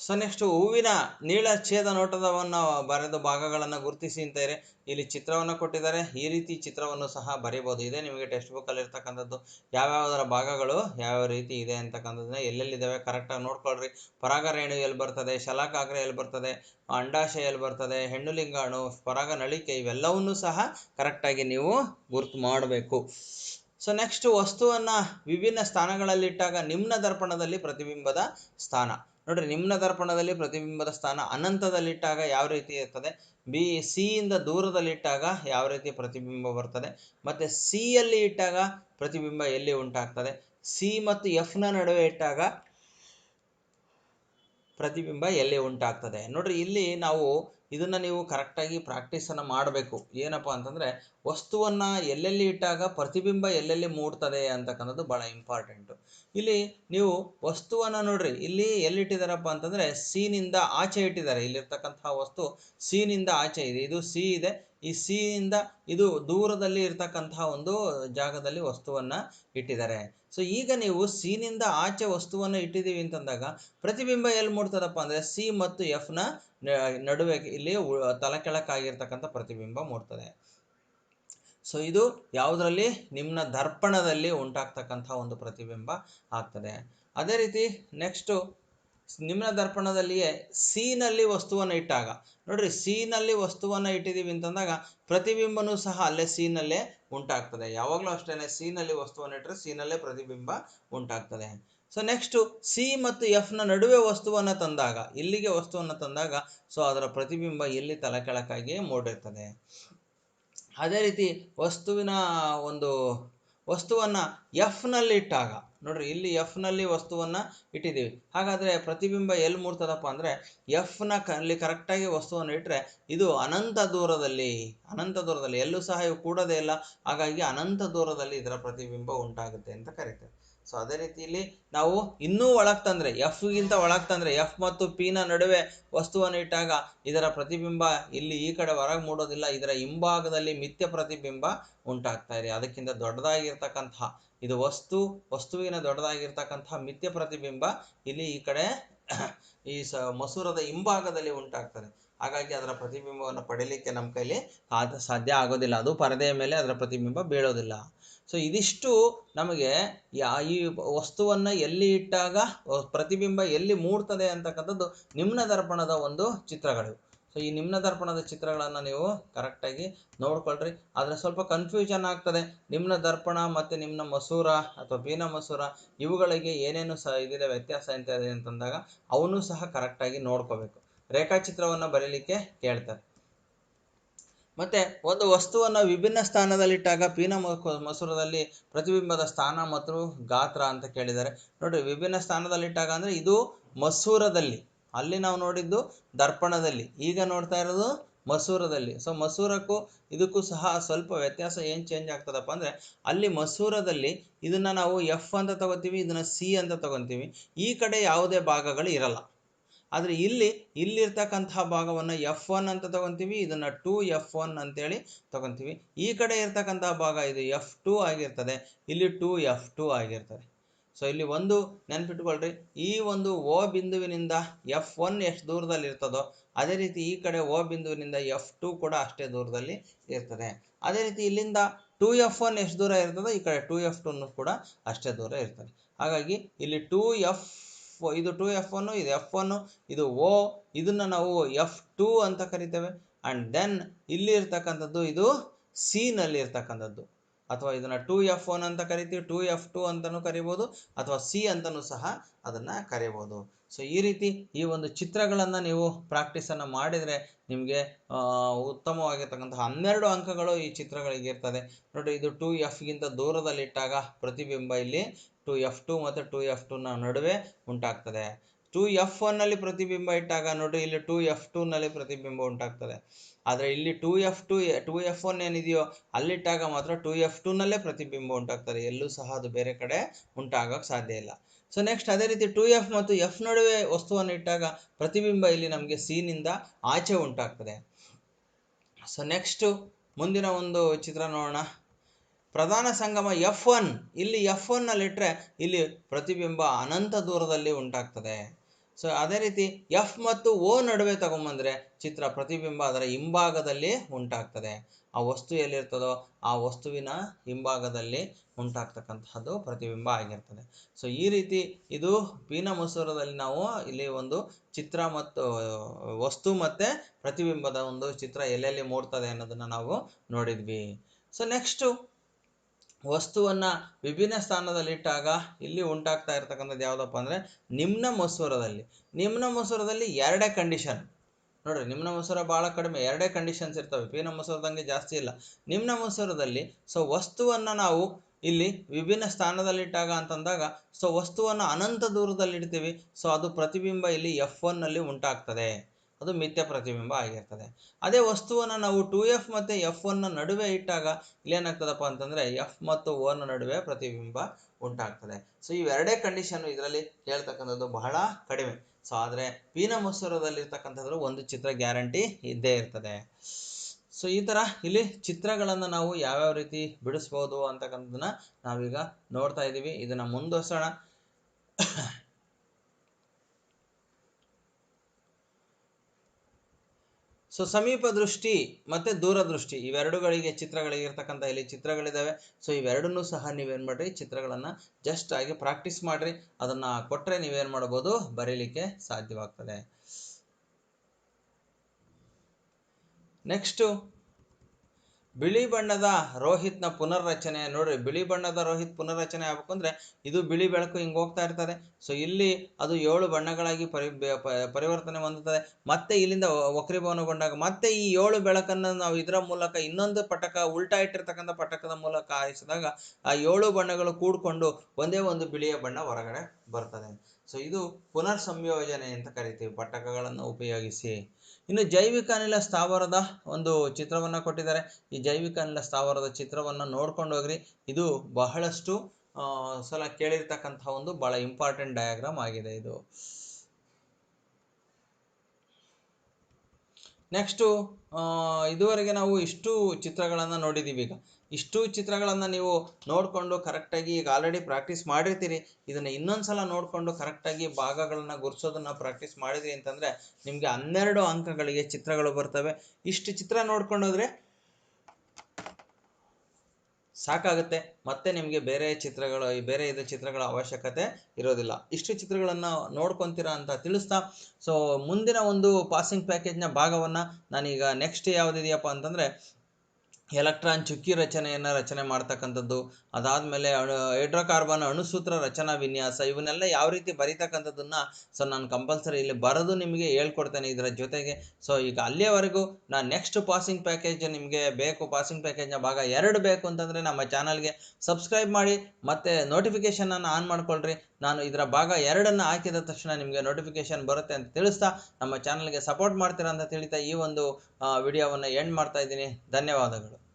ಸೊ ನೆಕ್ಸ್ಟ್ ಹೂವಿನ ನೀಳ ಛೇದ ನೋಟದವನ್ನು ಬರೆದ ಭಾಗಗಳನ್ನು ಗುರುತಿಸಿ ಅಂತ ಇದೆ ಇಲ್ಲಿ ಚಿತ್ರವನ್ನು ಕೊಟ್ಟಿದ್ದಾರೆ. ಈ ರೀತಿ ಚಿತ್ರವನ್ನು ಸಹ ಬರೆಯಬಹುದು ಇದೆ ನಿಮಗೆ ಟೆಕ್ಸ್ಟ್ ಬುಕ್ಕಲ್ಲಿ ಇರ್ತಕ್ಕಂಥದ್ದು. ಯಾವ್ಯಾವುದರ ಭಾಗಗಳು ಯಾವ್ಯಾವ ರೀತಿ ಇದೆ ಅಂತಕ್ಕಂಥದ್ದನ್ನ ಎಲ್ಲೆಲ್ಲಿದ್ದಾವೆ ಕರೆಕ್ಟಾಗಿ ನೋಡ್ಕೊಳ್ರಿ. ಪರಾಗರೇಣು ಎಲ್ಲಿ ಬರ್ತದೆ? ಶಲಾಕಾಗ್ರ ಎಲ್ಲಿ ಬರ್ತದೆ? ಅಂಡಾಶಯ ಎಲ್ಲಿ ಬರ್ತದೆ? ಹೆಣ್ಣು ಲಿಂಗಾಣು, ಪರಾಗ ನಳಿಕೆ ಇವೆಲ್ಲವನ್ನೂ ಸಹ ಕರೆಕ್ಟಾಗಿ ನೀವು ಗುರುತು ಮಾಡಬೇಕು. ಸೊ ನೆಕ್ಸ್ಟ್ ವಸ್ತುವನ್ನು ವಿಭಿನ್ನ ಸ್ಥಾನಗಳಲ್ಲಿಟ್ಟಾಗ ನಿಮ್ನ ದರ್ಪಣದಲ್ಲಿ ಪ್ರತಿಬಿಂಬದ ಸ್ಥಾನ. ನೋಡ್ರಿ, ನಿಮ್ನ ದರ್ಪಣದಲ್ಲಿ ಪ್ರತಿಬಿಂಬದ ಸ್ಥಾನ ಅನಂತದಲ್ಲಿಟ್ಟಾಗ ಯಾವ ರೀತಿ ಇರ್ತದೆ? ಬಿ ಸಿಯಿಂದ ದೂರದಲ್ಲಿಟ್ಟಾಗ ಯಾವ ರೀತಿ ಪ್ರತಿಬಿಂಬ ಬರ್ತದೆ? ಮತ್ತು ಸಿಯಲ್ಲಿ ಇಟ್ಟಾಗ ಪ್ರತಿಬಿಂಬ ಎಲ್ಲಿ ಉಂಟಾಗ್ತದೆ? ಸಿ ಮತ್ತು ಎಫ್ನ ನಡುವೆ ಇಟ್ಟಾಗ ಪ್ರತಿಬಿಂಬ ಎಲ್ಲಿ ಉಂಟಾಗ್ತದೆ? ನೋಡ್ರಿ, ಇಲ್ಲಿ ನಾವು ಇದನ್ನು ನೀವು ಕರೆಕ್ಟಾಗಿ ಪ್ರಾಕ್ಟೀಸನ್ನು ಮಾಡಬೇಕು. ಏನಪ್ಪ ಅಂತಂದರೆ, ವಸ್ತುವನ್ನು ಎಲ್ಲೆಲ್ಲಿ ಇಟ್ಟಾಗ ಪ್ರತಿಬಿಂಬ ಎಲ್ಲೆಲ್ಲಿ ಮೂಡ್ತದೆ ಅಂತಕ್ಕಂಥದ್ದು ಭಾಳ ಇಂಪಾರ್ಟೆಂಟು ಇಲ್ಲಿ ನೀವು ವಸ್ತುವನ್ನು ನೋಡ್ರಿ, ಇಲ್ಲಿ ಎಲ್ಲಿಟ್ಟಿದ್ದಾರಪ್ಪ ಅಂತಂದರೆ ಸೀನಿಂದ ಆಚೆ ಇಟ್ಟಿದ್ದಾರೆ. ಇಲ್ಲಿರ್ತಕ್ಕಂತಹ ವಸ್ತು ಸೀನಿಂದ ಆಚೆ ಇದೆ. ಇದು ಸಿ ಇದೆ. ಈ ಸಿಯಿಂದ ಇಂದ ದೂರದಲ್ಲಿ ಇರ್ತಕ್ಕಂತಹ ಒಂದು ಜಾಗದಲ್ಲಿ ವಸ್ತುವನ್ನ ಇಟ್ಟಿದ್ದಾರೆ. ಸೊ ಈಗ ನೀವು ಸಿನಿಂದ ಆಚೆ ವಸ್ತುವನ್ನು ಇಟ್ಟಿದ್ದೀವಿ ಅಂತಂದಾಗ ಪ್ರತಿಬಿಂಬ ಎಲ್ಲಿ ಮೂಡ್ತದಪ್ಪ ಅಂದರೆ ಸಿ ಮತ್ತು ಎಫ್ನ ನಡುವೆ ಇಲ್ಲಿ ತಲೆಕೆಳಕಾಗಿರ್ತಕ್ಕಂಥ ಪ್ರತಿಬಿಂಬ ಮೂಡ್ತದೆ. ಸೊ ಇದು ಯಾವುದರಲ್ಲಿ ನಿಮ್ಮ ದರ್ಪಣದಲ್ಲಿ ಉಂಟಾಗ್ತಕ್ಕಂಥ ಒಂದು ಪ್ರತಿಬಿಂಬ ಆಗ್ತದೆ. ಅದೇ ರೀತಿ ನೆಕ್ಸ್ಟು ನಿಮ್ನ ದರ್ಪಣದಲ್ಲಿಯೇ ಸೀನಲ್ಲಿ ವಸ್ತುವನ್ನು ಇಟ್ಟಾಗ. ನೋಡ್ರಿ, ಸೀನಲ್ಲಿ ವಸ್ತುವನ್ನು ಇಟ್ಟಿದ್ದೀವಿ ಅಂತಂದಾಗ ಪ್ರತಿಬಿಂಬನೂ ಸಹ ಅಲ್ಲೇ ಸೀನಲ್ಲೇ ಉಂಟಾಗ್ತದೆ. ಯಾವಾಗಲೂ ಅಷ್ಟೇ ಸೀನಲ್ಲಿ ವಸ್ತುವನ್ನು ಇಟ್ಟರೆ ಸಿ ನಲ್ಲೇ ಪ್ರತಿಬಿಂಬ ಉಂಟಾಗ್ತದೆ. ಸೊ ನೆಕ್ಸ್ಟು ಸಿ ಮತ್ತು ಎಫ್ನ ನಡುವೆ ವಸ್ತುವನ್ನು ತಂದಾಗ, ಇಲ್ಲಿಗೆ ವಸ್ತುವನ್ನು ತಂದಾಗ ಸೊ ಅದರ ಪ್ರತಿಬಿಂಬ ಇಲ್ಲಿ ತಲೆಕೆಳಕಾಗಿಯೇ ಮೂಡಿರ್ತದೆ. ಅದೇ ರೀತಿ ವಸ್ತುವಿನ ಒಂದು ವಸ್ತುವನ್ನು ಎಫ್ನಲ್ಲಿ ಇಟ್ಟಾಗ, ನೋಡ್ರಿ ಇಲ್ಲಿ ಎಫ್ನಲ್ಲಿ ವಸ್ತುವನ್ನು ಇಟ್ಟಿದ್ದೀವಿ. ಹಾಗಾದರೆ ಪ್ರತಿಬಿಂಬ ಎಲ್ಲಿ ಮೂಡ್ತದಪ್ಪ ಅಂದರೆ ಎಫ್ನ ಅಲ್ಲಿ ಕರೆಕ್ಟಾಗಿ ವಸ್ತುವನ್ನು ಇಟ್ಟರೆ ಇದು ಅನಂತ ದೂರದಲ್ಲಿ ಅನಂತ ದೂರದಲ್ಲಿ, ಎಲ್ಲೂ ಸಹ ಇವು ಕೂಡೋದೇ ಇಲ್ಲ. ಹಾಗಾಗಿ ಅನಂತ ದೂರದಲ್ಲಿ ಇದರ ಪ್ರತಿಬಿಂಬ ಉಂಟಾಗುತ್ತೆ ಅಂತ ಕರೀತೇವೆ ಸೊ ಅದೇ ರೀತಿಯಲ್ಲಿ ನಾವು ಇನ್ನೂ ಒಳಗೆ ತಂದರೆ ಎಫ್ಗಿಂತ ಒಳಗೆ ತಂದರೆ ಎಫ್ ಮತ್ತು ಪಿನ ನಡುವೆ ವಸ್ತುವನ್ನು ಇಟ್ಟಾಗ ಇದರ ಪ್ರತಿಬಿಂಬ ಇಲ್ಲಿ ಈ ಕಡೆ ಹೊರಗೆ ಮೂಡೋದಿಲ್ಲ, ಇದರ ಹಿಂಭಾಗದಲ್ಲಿ ಮಿಥ್ಯ ಪ್ರತಿಬಿಂಬ ಉಂಟಾಗ್ತಾ ಇದೆ. ಅದಕ್ಕಿಂತ ದೊಡ್ಡದಾಗಿರ್ತಕ್ಕಂತಹ, ಇದು ವಸ್ತು, ವಸ್ತುವಿನ ದೊಡ್ಡದಾಗಿರ್ತಕ್ಕಂತಹ ಮಿಥ್ಯ ಪ್ರತಿಬಿಂಬ ಇಲ್ಲಿ ಈ ಕಡೆ ಈ ಸ, ಮಸೂರದ ಹಿಂಭಾಗದಲ್ಲಿ ಉಂಟಾಗ್ತದೆ. ಹಾಗಾಗಿ ಅದರ ಪ್ರತಿಬಿಂಬವನ್ನು ಪಡೀಲಿಕ್ಕೆ ನಮ್ಮ ಕೈಲಿ ಸಾಧ್ಯ ಆಗೋದಿಲ್ಲ. ಅದು ಪರದೆಯ ಮೇಲೆ ಅದರ ಪ್ರತಿಬಿಂಬ ಬೀಳೋದಿಲ್ಲ. ಸೊ ಇದಿಷ್ಟು ನಮಗೆ ಈ ವಸ್ತುವನ್ನು ಎಲ್ಲಿ ಇಟ್ಟಾಗ ಪ್ರತಿಬಿಂಬ ಎಲ್ಲಿ ಮೂಡ್ತದೆ ಅಂತಕ್ಕಂಥದ್ದು ನಿಮ್ನ ದರ್ಪಣದ ಒಂದು ಚಿತ್ರಗಳು. ಸೊ ಈ ನಿಮ್ನ ದರ್ಪಣದ ಚಿತ್ರಗಳನ್ನು ನೀವು ಕರೆಕ್ಟಾಗಿ ನೋಡ್ಕೊಳ್ರಿ. ಆದರೆ ಸ್ವಲ್ಪ ಕನ್ಫ್ಯೂಷನ್ ಆಗ್ತದೆ. ನಿಮ್ನ ದರ್ಪಣ ಮತ್ತು ನಿಮ್ನ ಮಸೂರ ಅಥವಾ ಬೀನ ಮಸೂರ ಇವುಗಳಿಗೆ ಏನೇನು ಸಹ ಇದಿದೆ, ವ್ಯತ್ಯಾಸ ಅಂತ ಇದೆ ಅಂತಂದಾಗ ಅವನು ಸಹ ಕರೆಕ್ಟಾಗಿ ನೋಡ್ಕೋಬೇಕು. ರೇಖಾಚಿತ್ರವನ್ನು ಬರೀಲಿಕ್ಕೆ ಕೇಳ್ತಾರೆ. ಮತ್ತೆ ಒಂದು ವಸ್ತುವನ್ನು ವಿಭಿನ್ನ ಸ್ಥಾನದಲ್ಲಿಟ್ಟಾಗ ಪೀನ ಮಸೂರದಲ್ಲಿ ಪ್ರತಿಬಿಂಬದ ಸ್ಥಾನ ಮತ್ತು ಗಾತ್ರ ಅಂತ ಕೇಳಿದ್ದಾರೆ. ನೋಡ್ರಿ ವಿಭಿನ್ನ ಸ್ಥಾನದಲ್ಲಿಟ್ಟಾಗ ಅಂದ್ರೆ ಇದು ಮಸೂರದಲ್ಲಿ. ಅಲ್ಲಿ ನಾವು ನೋಡಿದ್ದು ದರ್ಪಣದಲ್ಲಿ. ಈಗ ನೋಡ್ತಾ ಇರೋದು ಮಸೂರದಲ್ಲಿ. ಸೊ ಮಸೂರಕ್ಕೂ ಇದಕ್ಕೂ ಸಹ ಸ್ವಲ್ಪ ವ್ಯತ್ಯಾಸ ಏನು ಚೇಂಜ್ ಆಗ್ತದಪ್ಪ ಅಂದರೆ ಅಲ್ಲಿ ಮಸೂರದಲ್ಲಿ ಇದನ್ನು ನಾವು ಎಫ್ ಅಂತ ತಗೋತೀವಿ, ಇದನ್ನು ಸಿ ಅಂತ ತಗೊತೀವಿ. ಈ ಕಡೆ ಯಾವುದೇ ಭಾಗಗಳು ಇರಲ್ಲ. ಆದರೆ ಇಲ್ಲಿ, ಇಲ್ಲಿರ್ತಕ್ಕಂತಹ ಭಾಗವನ್ನು ಎಫ್ ಒನ್ ಅಂತ ತಗೊತೀವಿ, ಇದನ್ನು ಟೂ ಎಫ್ ಒನ್ ಅಂತೇಳಿ ತಗೊತೀವಿ. ಈ ಕಡೆ ಇರ್ತಕ್ಕಂತಹ ಭಾಗ ಇದು ಎಫ್ ಟೂ ಆಗಿರ್ತದೆ, ಇಲ್ಲಿ ಟೂ ಎಫ್ ಟೂ ಆಗಿರ್ತದೆ. ಸೊ ಇಲ್ಲಿ ಒಂದು ನೆನ್ಪಿಟ್ಕೊಳ್ರಿ, ಈ ಒಂದು ಓ ಬಿಂದುವಿನಿಂದ ಎಫ್ ಒನ್ ಎಷ್ಟು ದೂರದಲ್ಲಿ ಇರ್ತದೋ, ಅದೇ ರೀತಿ ಈ ಕಡೆ ಓ ಬಿಂದುವಿನಿಂದ ಎಫ್ ಟೂ ಕೂಡ ಅಷ್ಟೇ ದೂರದಲ್ಲಿ ಇರ್ತದೆ. ಅದೇ ರೀತಿ ಇಲ್ಲಿಂದ ಟೂ ಎಫ್ ಒನ್ ಎಷ್ಟು ದೂರ ಇರ್ತದೋ, ಈ ಕಡೆ ಟೂ ಎಫ್ ಟೂನು ಕೂಡ ಅಷ್ಟೇ ದೂರ ಇರ್ತದೆ. ಹಾಗಾಗಿ, ಇಲ್ಲಿ ಟೂ ಎಫ್ ಇದು ಟೂ ಎಫ್ ಒನ್ನು ಇದು ಎಫ್ ಒನ್ನು ಇದು ಓ ಇದನ್ನು ನಾವು ಎಫ್ ಟೂ ಅಂತ ಕರಿತೇವೆ. ಆ್ಯಂಡ್ ದೆನ್ ಇಲ್ಲಿ ಇರ್ತಕ್ಕಂಥದ್ದು ಇದು ಸಿ ನಲ್ಲಿ ಇರ್ತಕ್ಕಂಥದ್ದು. ಅಥವಾ ಇದನ್ನು ಟೂ ಎಫ್ ಒನ್ ಅಂತ ಕರಿತೀವಿ ಟೂ ಎಫ್ ಟೂ ಅಂತಲೂ ಕರಿಬೋದು, ಅಥವಾ ಸಿ ಅಂತಲೂ ಸಹ ಅದನ್ನು ಕರಿಬೋದು. ಸೊ ಈ ರೀತಿ ಈ ಒಂದು ಚಿತ್ರಗಳನ್ನು ನೀವು ಪ್ರಾಕ್ಟೀಸನ್ನು ಮಾಡಿದರೆ ನಿಮಗೆ ಉತ್ತಮವಾಗಿರ್ತಕ್ಕಂಥ ಹನ್ನೆರಡು ಅಂಕಗಳು ಈ ಚಿತ್ರಗಳಿಗೆ ಇರ್ತದೆ. ನೋಡಿ ಇದು ಟೂ ಎಫ್ಗಿಂತ ದೂರದಲ್ಲಿಟ್ಟಾಗ ಪ್ರತಿಬಿಂಬ ಇಲ್ಲಿ ಟು ಎಫ್ ಟು ಮತ್ತು ಟು ಎಫ್ ಟುನ ನಡುವೆ ಉಂಟಾಗ್ತದೆ. ಟು ಎಫ್ ಒನ್ನಲ್ಲಿ ಪ್ರತಿಬಿಂಬ ಇಟ್ಟಾಗ ನೋಡಿರಿ, ಇಲ್ಲಿ ಟು ಎಫ್ ಟೂನಲ್ಲಿ ಪ್ರತಿಬಿಂಬ ಉಂಟಾಗ್ತದೆ. ಆದರೆ ಇಲ್ಲಿ two F two two F one ಏನಿದೆಯೋ ಅಲ್ಲಿಟ್ಟಾಗ ಮಾತ್ರ ಟು ಎಫ್ ಟೂನಲ್ಲೇ ಪ್ರತಿಬಿಂಬ ಉಂಟಾಗ್ತದೆ. ಎಲ್ಲೂ ಸಹ ಅದು ಬೇರೆ ಕಡೆ ಉಂಟಾಗೋಕ್ಕೆ ಸಾಧ್ಯ ಇಲ್ಲ. ಸೊ ನೆಕ್ಸ್ಟ್ ಅದೇ ರೀತಿ ಟು ಎಫ್ ಮತ್ತು ಎಫ್ ನಡುವೆ ವಸ್ತುವನ್ನು ಇಟ್ಟಾಗ ಪ್ರತಿಬಿಂಬ ಇಲ್ಲಿ ನಮಗೆ ಸೀನಿಂದ ಆಚೆ ಉಂಟಾಗ್ತದೆ. ಸೊ ನೆಕ್ಸ್ಟು ಮುಂದಿನ ಒಂದು ಚಿತ್ರ ನೋಡೋಣ. ಪ್ರಧಾನ ಸಂಗಮ ಎಫ್ ಒನ್, ಇಲ್ಲಿ ಎಫ್ ಒನ್ನಲ್ಲಿಟ್ಟರೆ ಇಲ್ಲಿ ಪ್ರತಿಬಿಂಬ ಅನಂತ ದೂರದಲ್ಲಿ ಉಂಟಾಗ್ತದೆ. ಸೊ ಅದೇ ರೀತಿ ಎಫ್ ಮತ್ತು ಓ ನಡುವೆ ತಗೊಂಬಂದರೆ ಚಿತ್ರ ಪ್ರತಿಬಿಂಬ ಅದರ ಹಿಂಭಾಗದಲ್ಲಿ ಉಂಟಾಗ್ತದೆ. ಆ ವಸ್ತು ಎಲ್ಲಿರ್ತದೋ ಆ ವಸ್ತುವಿನ ಹಿಂಭಾಗದಲ್ಲಿ ಉಂಟಾಗ್ತಕ್ಕಂತಹದ್ದು ಪ್ರತಿಬಿಂಬ ಆಗಿರ್ತದೆ. ಸೊ ಈ ರೀತಿ ಇದು ಪೀನ ಮಸೂರದಲ್ಲಿ ನಾವು ಇಲ್ಲಿ ಒಂದು ಚಿತ್ರ ಮತ್ತು, ವಸ್ತು ಮತ್ತು ಪ್ರತಿಬಿಂಬದ ಒಂದು ಚಿತ್ರ ಎಲ್ಲೆಲ್ಲಿ ಮೂಡ್ತದೆ ಅನ್ನೋದನ್ನು ನಾವು ನೋಡಿದ್ವಿ. ಸೊ ನೆಕ್ಸ್ಟು ವಸ್ತುವನ್ನು ವಿಭಿನ್ನ ಸ್ಥಾನದಲ್ಲಿಟ್ಟಾಗ ಇಲ್ಲಿ ಉಂಟಾಗ್ತಾ ಇರ್ತಕ್ಕಂಥದ್ದು ಯಾವುದಪ್ಪ ಅಂದರೆ ನಿಮ್ನ ಮಸೂರದಲ್ಲಿ. ನಿಮ್ನ ಮಸೂರದಲ್ಲಿ ಎರಡೇ ಕಂಡೀಷನ್ ನೋಡ್ರಿ, ನಿಮ್ನ ಮಸೂರ ಭಾಳ ಕಡಿಮೆ, ಎರಡೇ ಕಂಡೀಷನ್ಸ್ ಇರ್ತವೆ. ಪೀನ ಮೊಸರದಂಗೆ ಜಾಸ್ತಿ ಇಲ್ಲ. ನಿಮ್ನ ಮೊಸರದಲ್ಲಿ ಸೊ ವಸ್ತುವನ್ನು ನಾವು ಇಲ್ಲಿ ವಿಭಿನ್ನ ಸ್ಥಾನದಲ್ಲಿಟ್ಟಾಗ ಅಂತಂದಾಗ ಸೊ ವಸ್ತುವನ್ನು ಅನಂತ ದೂರದಲ್ಲಿ ಇಡ್ತೀವಿ. ಸೊ ಅದು ಪ್ರತಿಬಿಂಬ ಇಲ್ಲಿ ಎಫ್ ಒನ್ನಲ್ಲಿ ಉಂಟಾಗ್ತದೆ. ಅದು ಮಿಥ್ಯ ಪ್ರತಿಬಿಂಬ ಆಗಿರ್ತದೆ. ಅದೇ ವಸ್ತುವನ್ನು ನಾವು ಟು ಎಫ್ ಮತ್ತು ಎಫ್ ಒನ್ನ ನಡುವೆ ಇಟ್ಟಾಗ ಇಲ್ಲೇನಾಗ್ತದಪ್ಪ ಅಂತಂದರೆ ಎಫ್ ಮತ್ತು ಓನ ನಡುವೆ ಪ್ರತಿಬಿಂಬ ಉಂಟಾಗ್ತದೆ. ಸೊ ಇವೆರಡೇ ಕಂಡೀಷನ್ ಇದರಲ್ಲಿ ಹೇಳ್ತಕ್ಕಂಥದ್ದು ಬಹಳ ಕಡಿಮೆ. ಸೊ ಆದರೆ ಪೀನ ಮೊಸರದಲ್ಲಿರ್ತಕ್ಕಂಥದ್ರು ಒಂದು ಚಿತ್ರ ಗ್ಯಾರಂಟಿ ಇದ್ದೇ ಇರ್ತದೆ. ಸೊ ಈ ಥರ ಇಲ್ಲಿ ಚಿತ್ರಗಳನ್ನು ನಾವು ಯಾವ್ಯಾವ ರೀತಿ ಬಿಡಿಸ್ಬೋದು ಅಂತಕ್ಕಂಥದ್ದನ್ನ ನಾವೀಗ ನೋಡ್ತಾ ಇದ್ದೀವಿ ಇದನ್ನು ಮುಂದುವರ್ಸೋಣ. ಸೊ ಸಮೀಪ ದೃಷ್ಟಿ ಮತ್ತು ದೂರದೃಷ್ಟಿ ಇವೆರಡುಗಳಿಗೆ ಚಿತ್ರಗಳಿಗೆ ಇರ್ತಕ್ಕಂಥ ಇಲ್ಲಿ ಚಿತ್ರಗಳಿದ್ದಾವೆ ಸೊ ಇವೆರಡನ್ನೂ ಸಹ ನೀವೇನು ಮಾಡಿರಿ, ಚಿತ್ರಗಳನ್ನು ಜಸ್ಟ್ ಆಗಿ ಪ್ರಾಕ್ಟೀಸ್ ಮಾಡಿರಿ. ಅದನ್ನು ಕೊಟ್ಟರೆ ನೀವೇನು ಮಾಡ್ಬೋದು, ಬರೀಲಿಕ್ಕೆ ಸಾಧ್ಯವಾಗ್ತದೆ. ನೆಕ್ಸ್ಟು ಬಿಳಿ ಬಣ್ಣದ ರೋಹಿತ್ನ ಪುನರ್ರಚನೆ ನೋಡ್ರಿ, ಬಿಳಿ ಬಣ್ಣದ ರೋಹಿತ್ ಪುನರ್ರಚನೆ ಆಗಬೇಕು ಅಂದರೆ ಇದು ಬಿಳಿ ಬೆಳಕು ಹಿಂಗೆ ಹೋಗ್ತಾ ಇರ್ತದೆ. ಸೊ ಇಲ್ಲಿ ಅದು ಏಳು ಬಣ್ಣಗಳಾಗಿ ಪರಿವರ್ತನೆ ಹೊಂದುತ್ತದೆ. ಮತ್ತೆ ಇಲ್ಲಿಂದ ವಕ್ರೀಭವನಗೊಂಡಾಗ ಮತ್ತೆ ಈ ಏಳು ಬೆಳಕನ್ನು ನಾವು ಇದರ ಮೂಲಕ ಇನ್ನೊಂದು ಪಟಕ, ಉಲ್ಟಾ ಇಟ್ಟಿರ್ತಕ್ಕಂಥ ಪಟಕದ ಮೂಲಕ ಆರಿಸಿದಾಗ ಆ ಏಳು ಬಣ್ಣಗಳು ಕೂಡಿಕೊಂಡು ಒಂದೇ ಒಂದು ಬಿಳಿಯ ಬಣ್ಣ ಹೊರಗಡೆ ಬರ್ತದೆ. ಸೊ ಇದು ಪುನರ್ ಸಂಯೋಜನೆ ಅಂತ ಕರಿತೀವಿ. ಪಟಕಗಳನ್ನು ಉಪಯೋಗಿಸಿ ಇನ್ನು ಜೈವಿಕ ಅನಿಲ ಸ್ಥಾವರದ ಒಂದು ಚಿತ್ರವನ್ನು ಕೊಟ್ಟಿದ್ದಾರೆ. ಈ ಜೈವಿಕ ಅನಿಲ ಸ್ಥಾವರದ ಚಿತ್ರವನ್ನು ನೋಡ್ಕೊಂಡು ಹೋಗ್ರಿ. ಇದು ಬಹಳಷ್ಟು ಸಲ ಕೇಳಿರ್ತಕ್ಕಂಥ ಒಂದು ಬಹಳ ಇಂಪಾರ್ಟೆಂಟ್ ಡಯಾಗ್ರಾಮ್ ಆಗಿದೆ ಇದು. ನೆಕ್ಸ್ಟು ಇದುವರೆಗೆ ನಾವು ಇಷ್ಟು ಚಿತ್ರಗಳನ್ನು ನೋಡಿದ್ದೀವಿ ಈಗ. ಇಷ್ಟು ಚಿತ್ರಗಳನ್ನು ನೀವು ನೋಡಿಕೊಂಡು ಕರೆಕ್ಟಾಗಿ ಈಗ ಆಲ್ರೆಡಿ ಪ್ರಾಕ್ಟೀಸ್ ಮಾಡಿರ್ತೀರಿ. ಇದನ್ನು ಇನ್ನೊಂದು ಸಲ ನೋಡಿಕೊಂಡು ಕರೆಕ್ಟಾಗಿ ಭಾಗಗಳನ್ನು ಗುರ್ಸೋದನ್ನು ಪ್ರಾಕ್ಟೀಸ್ ಮಾಡಿದ್ರಿ ಅಂತಂದರೆ ನಿಮಗೆ ಹನ್ನೆರಡು ಅಂಕಗಳಿಗೆ ಚಿತ್ರಗಳು ಬರ್ತವೆ. ಇಷ್ಟು ಚಿತ್ರ ನೋಡ್ಕೊಂಡೋದ್ರೆ ಸಾಕಾಗುತ್ತೆ. ಮತ್ತೆ ನಿಮಗೆ ಬೇರೆ ಚಿತ್ರಗಳು ಬೇರೆ ಇದು ಚಿತ್ರಗಳ ಅವಶ್ಯಕತೆ ಇರೋದಿಲ್ಲ. ಇಷ್ಟು ಚಿತ್ರಗಳನ್ನು ನೋಡ್ಕೊತೀರಾ ಅಂತ ತಿಳಿಸ್ತಾ ಸೊ ಮುಂದಿನ ಒಂದು ಪಾಸಿಂಗ್ ಪ್ಯಾಕೇಜ್ನ ಭಾಗವನ್ನು ನಾನೀಗ ನೆಕ್ಸ್ಟ್ ಯಾವುದಿದೆಯಪ್ಪ ಅಂತಂದರೆ ಎಲೆಕ್ಟ್ರಾನ್ ಚುಕ್ಕಿ ರಚನೆಯನ್ನು ರಚನೆ ಮಾಡ್ತಕ್ಕಂಥದ್ದು, ಅದಾದಮೇಲೆ ಅಣು, ಹೈಡ್ರೋಕಾರ್ಬನ್ ಅಣುಸೂತ್ರ ರಚನಾ ವಿನ್ಯಾಸ, ಇವನ್ನೆಲ್ಲ ಯಾವ ರೀತಿ ಬರೀತಕ್ಕಂಥದ್ದನ್ನು ಸೊ ನಾನು ಕಂಪಲ್ಸರಿ ಇಲ್ಲಿ ಬರೆದು ನಿಮಗೆ ಹೇಳ್ಕೊಡ್ತೇನೆ ಇದರ ಜೊತೆಗೆ. ಸೊ ಈಗ ಅಲ್ಲಿಯವರೆಗೂ ನಾನು ನೆಕ್ಸ್ಟ್ ಪಾಸಿಂಗ್ ಪ್ಯಾಕೇಜ್ ನಿಮಗೆ ಬೇಕು ಪಾಸಿಂಗ್ ಪ್ಯಾಕೇಜ್ನ ಭಾಗ ಎರಡು ಬೇಕು ಅಂತಂದರೆ ನಮ್ಮ ಚಾನಲ್ಗೆ ಸಬ್ಸ್ಕ್ರೈಬ್ ಮಾಡಿ, ಮತ್ತು ನೋಟಿಫಿಕೇಷನನ್ನು ಆನ್ ಮಾಡ್ಕೊಳ್ರಿ. ನಾನು ಇದರ ಭಾಗ ಎರಡನ್ನು ಹಾಕಿದ ತಕ್ಷಣ ನಿಮಗೆ ನೋಟಿಫಿಕೇಷನ್ ಬರುತ್ತೆ ಅಂತ ತಿಳಿಸ್ತಾ, ನಮ್ಮ ಚಾನಲ್ಗೆ ಸಪೋರ್ಟ್ ಮಾಡ್ತೀರಾ ಅಂತ ತಿಳಿತಾ ಈ ಒಂದು ವಿಡಿಯೋವನ್ನು ಎಂಡ್ ಮಾಡ್ತಾ ಇದ್ದೀನಿ. ಧನ್ಯವಾದಗಳು.